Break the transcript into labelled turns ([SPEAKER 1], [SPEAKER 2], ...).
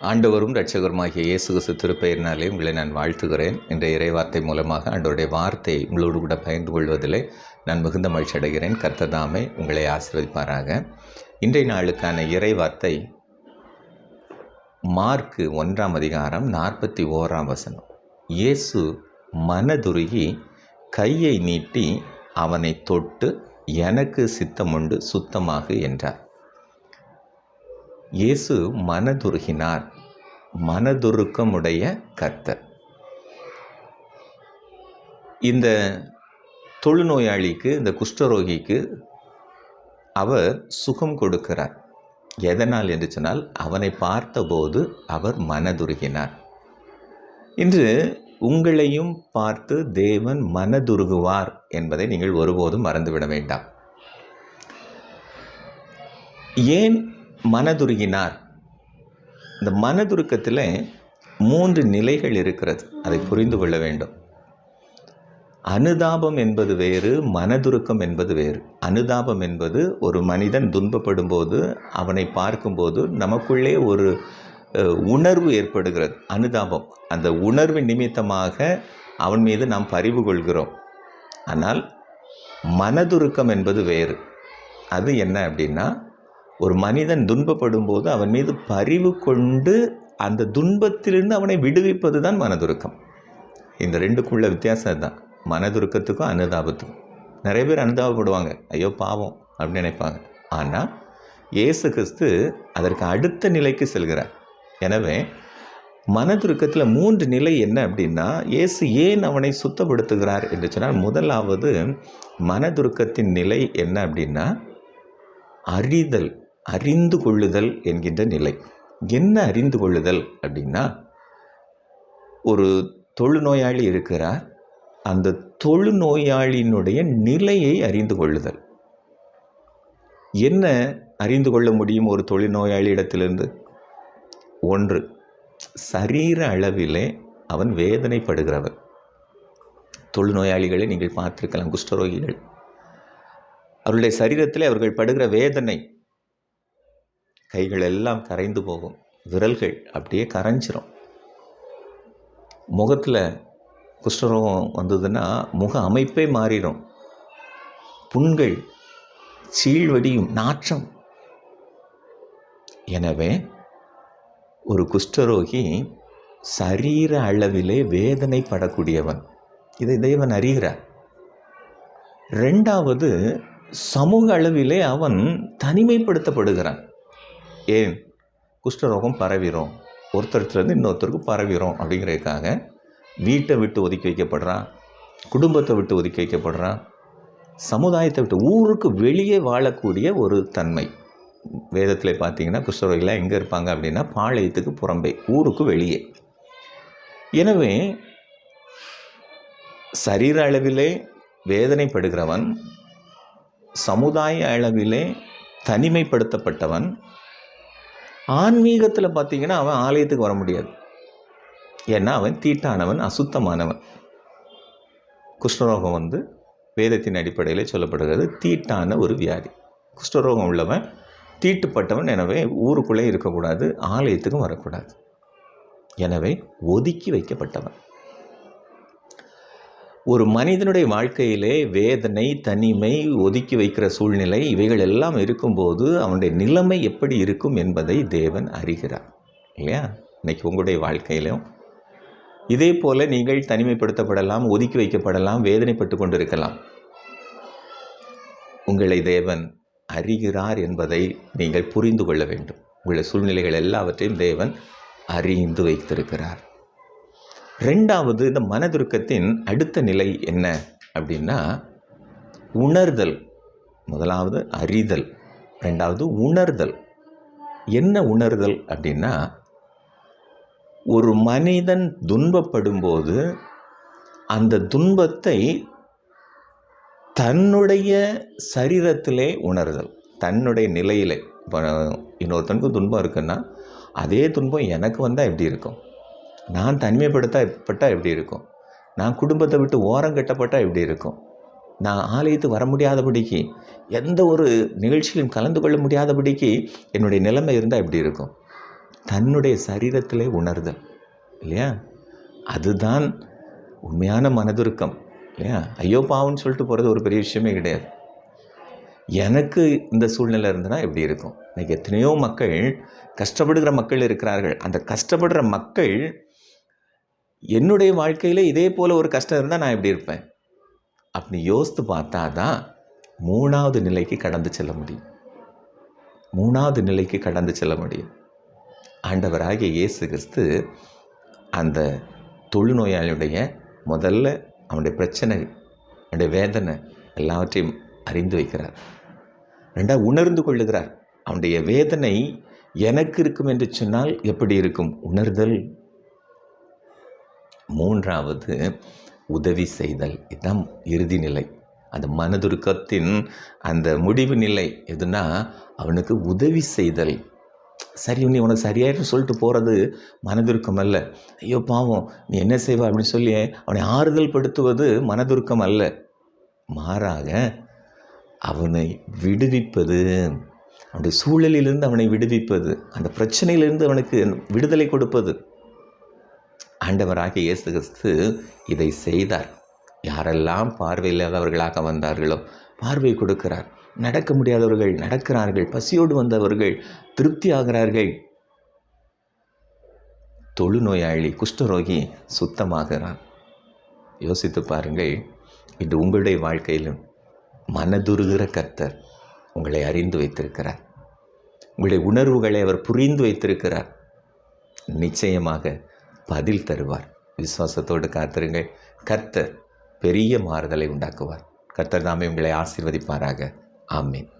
[SPEAKER 1] ஆண்டவரும் இரட்சகருமாகிய இயேசு கிறிஸ்து திருப்பெயரினாலே உங்களை நான் வாழ்த்துகிறேன். என்ற இறைவார்த்தை மூலமாக ஆண்டவருடைய வார்த்தை உங்களோடு கூட பகிர்ந்து கொள்வதிலே நான் மிகுந்த மகிழ்ச்சி அடைகிறேன். கர்த்ததாமே உங்களை ஆசிர்வதிப்பாராக. இன்றைய நாளுக்கான இறைவார்த்தை மார்க்கு ஒன்றாம் அதிகாரம் நாற்பத்தி ஓராம் வசனம். இயேசு மனதுருகி கையை நீட்டி அவனை தொட்டு எனக்கு சித்தமுண்டு சுத்தமாகு என்றார். இயேசு மனதுருகினார். மனதுருக்கமுடைய கர்த்தர். இந்த தொழுநோயாளிக்கு இந்த குஷ்டரோகிக்கு அவர் சுகம் கொடுக்கிறார். எதனால் என்று சொன்னால் அவனை பார்த்தபோது அவர் மனதுருகினார். இன்று உங்களையும் பார்த்து தேவன் மனதுருகுவார் என்பதை நீங்கள் ஒருபோதும் மறந்துவிட வேண்டாம். ஏன் மனதுருகினார். இந்த மனதுருக்கத்தில் மூன்று நிலைகள் இருக்கிறது. அதை புரிந்து கொள்ள வேண்டும். அனுதாபம் என்பது வேறு மனதுருக்கம் என்பது வேறு. அனுதாபம் என்பது ஒரு மனிதன் துன்பப்படும் போது அவனை பார்க்கும்போது நமக்குள்ளே ஒரு உணர்வு ஏற்படுகிறது. அனுதாபம். அந்த உணர்வு நிமித்தமாக அவன் மீது நாம் பரிவு கொள்கிறோம். ஆனால் மனதுருக்கம் என்பது வேறு. அது என்ன அப்படின்னா ஒரு மனிதன் துன்பப்படும் போது அவன் மீது பரிவு கொண்டு அந்த துன்பத்திலிருந்து அவனை விடுவிப்பது தான் மனதுருக்கம். இந்த ரெண்டுக்குள்ள வித்தியாசம் தான் மனதுருக்கத்துக்கும் அனுதாபத்துக்கும். நிறைய பேர் அனுதாபப்படுவாங்க. ஐயோ பாவம் அப்படின்னு நினைப்பாங்க. ஆனால் இயேசு கிறிஸ்து அதற்கு அடுத்த நிலைக்கு செல்கிறார். எனவே மனதுருக்கத்தில் மூன்று நிலை என்ன அப்படின்னா இயேசு ஏன் அவனை சுத்தப்படுத்துகிறார் என்று சொன்னால் முதலாவது மனதுருக்கத்தின் நிலை என்ன அப்படின்னா அறிதல். அறிந்து கொள்ளுதல் என்கின்ற நிலை. என்ன அறிந்து கொள்ளுதல் அப்படின்னா ஒரு தொழுநோயாளி இருக்கிறார். அந்த தொழுநோயாளியினுடைய நிலையை அறிந்து கொள்ளுதல் என்ன அறிந்து கொள்ள முடியும் ஒரு தொழுநோயாளியிடத்திலிருந்து ஒன்று சரீர அளவிலே அவன் வேதனைப்படுகிறவன். தொழுநோயாளிகளை நீங்கள் பார்த்திருக்கலாம் குஷ்டரோகிகள். அவருடைய சரீரத்தில் அவர்கள் படுகிற வேதனை கைகள் எல்லாம் கரைந்து போகும். விரல்கள் அப்படியே கரைஞ்சிரும். முகத்தில் குஷ்டரோகம் வந்ததுன்னா முக அமைப்பே மாறிடும் புண்கள் சீழ்வடியும் நாற்றம். எனவே ஒரு குஷ்டரோகி சரீர அளவிலே வேதனைப்படக்கூடியவன். இதை தேவன் அறிகிறார். ரெண்டாவது சமூக அளவிலே அவன் தனிமைப்படுத்தப்படுகிறான். ஏன்? குஷ்டரோகம் பரவிடும் ஒருத்தருத்துலேருந்து இன்னொருத்தருக்கு பரவிடும் அப்படிங்கிறதுக்காக வீட்டை விட்டு ஒதுக்கி வைக்கப்படுறான் குடும்பத்தை விட்டு ஒதுக்கி வைக்கப்படுறான் சமுதாயத்தை விட்டு ஊருக்கு வெளியே வாழக்கூடிய ஒரு தன்மை. வேதத்தில் பார்த்தீங்கன்னா குஷ்டரோகிலாம் எங்கே இருப்பாங்க அப்படின்னா பாளையத்துக்கு புறம்பே ஊருக்கு வெளியே. எனவே சரீர அளவிலே வேதனைப்படுகிறவன் சமுதாய அளவிலே தனிமைப்படுத்தப்பட்டவன் ஆன்மீகத்தில் பார்த்தீங்கன்னா அவன் ஆலயத்துக்கு வர முடியாது. ஏன்னா அவன் தீட்டானவன் அசுத்தமானவன். குஷ்ணரோகம் வந்து வேதத்தின் அடிப்படையில் சொல்லப்படுகிறது. தீட்டான ஒரு வியாதி. குஷ்டரோகம் உள்ளவன் தீட்டுப்பட்டவன் எனவே ஊருக்குள்ளே இருக்கக்கூடாது ஆலயத்துக்கும் வரக்கூடாது. எனவே ஒதுக்கி வைக்கப்பட்டவன். ஒரு மனிதனுடைய வாழ்க்கையிலே வேதனை தனிமை ஒதுக்கி வைக்கிற சூழ்நிலை இவைகள் எல்லாம் இருக்கும்போது அவனுடைய நிலைமை எப்படி இருக்கும் என்பதை தேவன் அறிகிறார். இல்லையா? இன்னைக்கு உங்களுடைய வாழ்க்கையிலும். இதே போல் நீங்கள் தனிமைப்படுத்தப்படலாம் ஒதுக்கி வைக்கப்படலாம் வேதனைப்பட்டு கொண்டிருக்கலாம். உங்களை தேவன் அறிகிறார் என்பதை நீங்கள் புரிந்து கொள்ள வேண்டும். உள்ள சூழ்நிலைகள் எல்லாவற்றையும் தேவன் அறிந்து வைத்திருக்கிறார். ரெண்டாவது இந்த மனதுருக்கத்தின் அடுத்த நிலை என்ன அப்படின்னா உணர்தல். முதலாவது அறிதல். ரெண்டாவது உணர்தல். என்ன உணர்தல் அப்படின்னா ஒரு மனிதன் துன்பப்படும்போது அந்த துன்பத்தை தன்னுடைய சரீரத்திலே உணர்தல். தன்னுடைய நிலையிலே. இப்போ இன்னொருத்தனுக்கு துன்பம் இருக்குன்னா அதே துன்பம் எனக்கு வந்தால் எப்படி இருக்கும்? நான் தனிமைப்படுத்தப்பட்டால் எப்படி இருக்கும். நான் குடும்பத்தை விட்டு ஓரம் கட்டப்பட்டால் எப்படி இருக்கும். நான் ஆலயத்துக்கு வர முடியாதபடிக்கு எந்த ஒரு நிகழ்ச்சியிலும் கலந்து கொள்ள முடியாதபடிக்கு என்னுடைய நிலைமை இருந்தால் எப்படி இருக்கும். தன்னுடைய சரீரத்திலே உணர்தல் இல்லையா? அதுதான் உண்மையான மனதுருக்கம் இல்லையா? ஐயோ பாவம்னு சொல்லிட்டு போகிறது ஒரு பெரிய விஷயமே கிடையாது. எனக்கு இந்த சூழ்நிலை இருந்ததுன்னா எப்படி இருக்கும். இன்றைக்கி எத்தனையோ மக்கள் கஷ்டப்படுகிற மக்கள் இருக்கிறார்கள். அந்த கஷ்டப்படுற மக்கள் என்னுடைய வாழ்க்கையில் இதே போல் ஒரு கஷ்டம் இருந்தால் நான் எப்படி இருப்பேன்? அப்படி யோசித்து பார்த்தா தான் மூணாவது நிலைக்கு கடந்து செல்ல முடியும். மூணாவது நிலைக்கு கடந்து செல்ல முடியும். ஆண்டவராகிய இயேசு கிறிஸ்து அந்த தொழுநோயாளியுடைய முதல்ல அவனுடைய பிரச்சனை அவனுடைய வேதனை எல்லாவற்றையும் அறிந்து வைக்கிறார். ரெண்டாவது உணர்ந்து கொள்ளுகிறார். அவனுடைய வேதனை எனக்கு இருக்கும் என்று சொன்னால் எப்படி இருக்கும்? உணர்தல். மூன்றாவது உதவி செய்தல். இதுதான் இறுதி நிலை. அந்த மனதுருக்கத்தின் அந்த முடிவு நிலை எதுனா அவனுக்கு உதவி செய்தல். சரி நீ உனக்கு சரியாயிட்டு சொல்லிட்டு போகிறது மனதுருக்கம் அல்ல. ஐயோ பாவம் நீ என்ன செய்வ அப்படின்னு சொல்லி அவனை ஆறுதல் படுத்துவது மனதுருக்கம் அல்ல. மாறாக அவனை விடுவிப்பது அவனுடைய சூழலிலிருந்து அவனை விடுவிப்பது அந்த பிரச்சனையிலிருந்து அவனுக்கு விடுதலை கொடுப்பது. ஆண்டவராக இயேசு கிறிஸ்து இதை செய்தார். யாரெல்லாம் பார்வையில்லாதவர்களாக வந்தார்களோ பார்வை கொடுக்கிறார். நடக்க முடியாதவர்கள் நடக்கிறார்கள் பசியோடு வந்தவர்கள் திருப்தி ஆகிறார்கள் தொழுநோயாளி குஷ்டரோகி சுத்தமாகிறார். யோசித்து பாருங்கள் இது உங்களுடைய வாழ்க்கையிலும் மனதுருகிற கர்த்தர் உங்களை அறிந்து வைத்திருக்கிறார். உங்களுடைய உணர்வுகளை அவர் புரிந்து வைத்திருக்கிறார். நிச்சயமாக பதில் தருவார். விசுவாசத்தோடு காத்திருங்கள். கர்த்தர் பெரிய மாறுதலை உண்டாக்குவார். கர்த்தர் தாமே உங்களை ஆசீர்வதிப்பாராக. ஆமீன்.